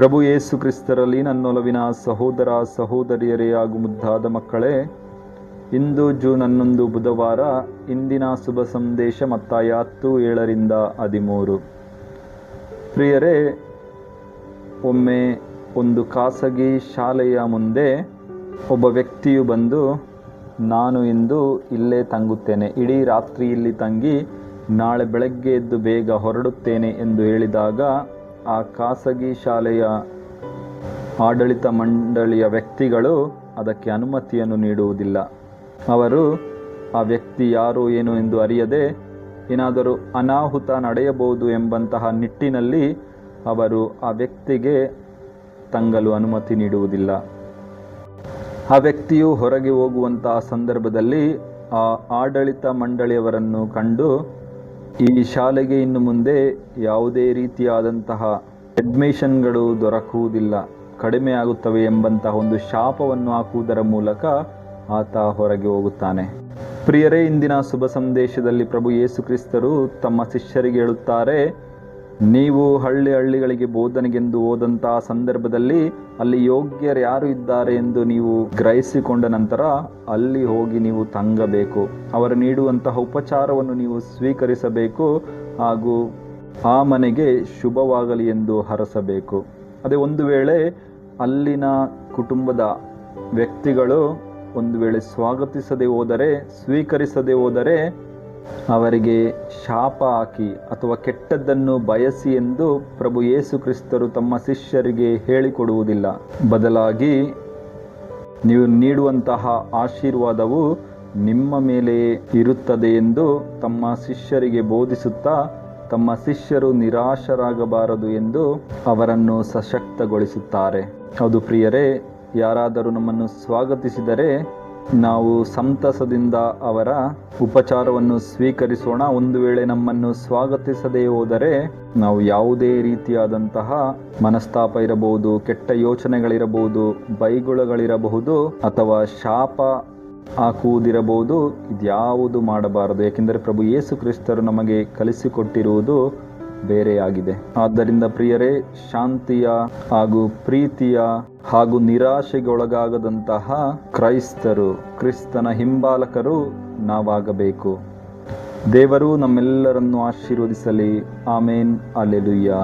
ಪ್ರಭು ಯೇಸು ಕ್ರಿಸ್ತರಲ್ಲಿ ನನ್ನೊಲವಿನ ಸಹೋದರ ಸಹೋದರಿಯರೇ ಹಾಗೂ ಮುದ್ದಾದ ಮಕ್ಕಳೇ, ಇಂದು ಜೂನ್ ಹನ್ನೊಂದು ಬುಧವಾರ, ಇಂದಿನ ಶುಭ ಸಂದೇಶ ಮತ್ತಾಯ ಹತ್ತು ಏಳರಿಂದ ಹದಿಮೂರು. ಪ್ರಿಯರೇ, ಒಮ್ಮೆ ಒಂದು ಖಾಸಗಿ ಶಾಲೆಯ ಮುಂದೆ ಒಬ್ಬ ವ್ಯಕ್ತಿಯು ಬಂದು, ನಾನು ಇಂದು ಇಲ್ಲೇ ತಂಗುತ್ತೇನೆ, ಇಡೀ ರಾತ್ರಿ ಇಲ್ಲಿ ತಂಗಿ, ನಾಳೆ ಬೆಳಗ್ಗೆ ಎದ್ದು ಬೇಗ ಹೊರಡುತ್ತೇನೆ ಎಂದು ಹೇಳಿದಾಗ ಆ ಖಾಸಗಿ ಶಾಲೆಯ ಆಡಳಿತ ಮಂಡಳಿಯ ವ್ಯಕ್ತಿಗಳು ಅದಕ್ಕೆ ಅನುಮತಿಯನ್ನು ನೀಡುವುದಿಲ್ಲ. ಅವರು, ಆ ವ್ಯಕ್ತಿ ಯಾರು ಏನು ಎಂದು ಅರಿಯದೆ, ಏನಾದರೂ ಅನಾಹುತ ನಡೆಯಬಹುದು ಎಂಬಂತಹ ನಿಟ್ಟಿನಲ್ಲಿ ಅವರು ಆ ವ್ಯಕ್ತಿಗೆ ತಂಗಲು ಅನುಮತಿ ನೀಡುವುದಿಲ್ಲ. ಆ ವ್ಯಕ್ತಿಯು ಹೊರಗೆ ಹೋಗುವಂತಹ ಸಂದರ್ಭದಲ್ಲಿ ಆ ಆಡಳಿತ ಮಂಡಳಿಯವರನ್ನು ಕಂಡು ಈ ಶಾಲೆಗೆ ಇನ್ನು ಮುಂದೆ ಯಾವುದೇ ರೀತಿಯಾದಂತಹ ಅಡ್ಮಿಷನ್ಗಳು ದೊರಕುವುದಿಲ್ಲ. ಕಡಿಮೆ ಆಗುತ್ತವೆ ಎಂಬಂತಹ ಒಂದು ಶಾಪವನ್ನು ಹಾಕುವುದರ ಮೂಲಕ ಆತ ಹೊರಗೆ ಹೋಗುತ್ತಾನೆ. ಪ್ರಿಯರೇ, ಇಂದಿನ ಶುಭ ಸಂದೇಶದಲ್ಲಿ ಪ್ರಭು ಯೇಸು ಕ್ರಿಸ್ತರು ತಮ್ಮ ಶಿಷ್ಯರಿಗೆ ಹೇಳುತ್ತಾರೆ ನೀವು ಹಳ್ಳಿ ಹಳ್ಳಿಗಳಿಗೆ ಬೋಧನೆಗೆಂದು ಹೋದಂತಹ ಸಂದರ್ಭದಲ್ಲಿ ಅಲ್ಲಿ ಯೋಗ್ಯರು ಯಾರು ಇದ್ದಾರೆ ಎಂದು ನೀವು ಗ್ರಹಿಸಿಕೊಂಡ ನಂತರ ಅಲ್ಲಿ ಹೋಗಿ ನೀವು ತಂಗಬೇಕು. ಅವರು ನೀಡುವಂತಹ ಉಪಚಾರವನ್ನು ನೀವು ಸ್ವೀಕರಿಸಬೇಕು ಹಾಗೂ ಆ ಮನೆಗೆ ಶುಭವಾಗಲಿ ಎಂದು ಹರಸಬೇಕು. ಅದೇ ಒಂದು ವೇಳೆ ಅಲ್ಲಿನ ಕುಟುಂಬದ ವ್ಯಕ್ತಿಗಳು ಒಂದು ವೇಳೆ ಸ್ವಾಗತಿಸದೆ ಹೋದರೆ, ಸ್ವೀಕರಿಸದೆ ಹೋದರೆ ಅವರಿಗೆ ಶಾಪ ಹಾಕಿ ಅಥವಾ ಕೆಟ್ಟದ್ದನ್ನು ಬಯಸಿ ಎಂದು ಪ್ರಭು ಯೇಸು ಕ್ರಿಸ್ತರು ತಮ್ಮ ಶಿಷ್ಯರಿಗೆ ಹೇಳಿಕೊಡುವುದಿಲ್ಲ. ಬದಲಾಗಿ ನೀವು ನೀಡುವಂತಹ ಆಶೀರ್ವಾದವು ನಿಮ್ಮ ಮೇಲೆ ಇರುತ್ತದೆ ಎಂದು ತಮ್ಮ ಶಿಷ್ಯರಿಗೆ ಬೋಧಿಸುತ್ತಾ ತಮ್ಮ ಶಿಷ್ಯರು ನಿರಾಶರಾಗಬಾರದು ಎಂದು ಅವರನ್ನು ಸಶಕ್ತಗೊಳಿಸುತ್ತಾರೆ. ಹೌದು ಪ್ರಿಯರೇ, ಯಾರಾದರೂ ನಮ್ಮನ್ನು ಸ್ವಾಗತಿಸಿದರೆ ನಾವು ಸಂತಸದಿಂದ ಅವರ ಉಪಚಾರವನ್ನು ಸ್ವೀಕರಿಸೋಣ. ಒಂದು ವೇಳೆ ನಮ್ಮನ್ನು ಸ್ವಾಗತಿಸದೇ ಹೋದರೆ ನಾವು ಯಾವುದೇ ರೀತಿಯಾದಂತಹ ಮನಸ್ತಾಪ ಇರಬಹುದು, ಕೆಟ್ಟ ಯೋಚನೆಗಳಿರಬಹುದು, ಬೈಗುಳಗಳಿರಬಹುದು ಅಥವಾ ಶಾಪ ಹಾಕುವುದಿರಬಹುದು. ಇದ್ಯಾವುದು ಮಾಡಬಾರದು. ಏಕೆಂದರೆ ಪ್ರಭು ಯೇಸು ಕ್ರಿಸ್ತರು ನಮಗೆ ಕಲಿಸಿಕೊಟ್ಟಿರುವುದು ಬೇರೆಯಾಗಿದೆ. ಆದ್ದರಿಂದ ಪ್ರಿಯರೇ, ಶಾಂತಿಯ ಹಾಗೂ ಪ್ರೀತಿಯ ಹಾಗೂ ನಿರಾಶೆಗೊಳಗಾಗದಂತಹ ಕ್ರೈಸ್ತರು, ಕ್ರಿಸ್ತನ ಹಿಂಬಾಲಕರು ನಾವಾಗಬೇಕು. ದೇವರು ನಮ್ಮೆಲ್ಲರನ್ನು ಆಶೀರ್ವದಿಸಲಿ. ಆಮೇನ್. ಅಲೆಲುಯ್ಯ.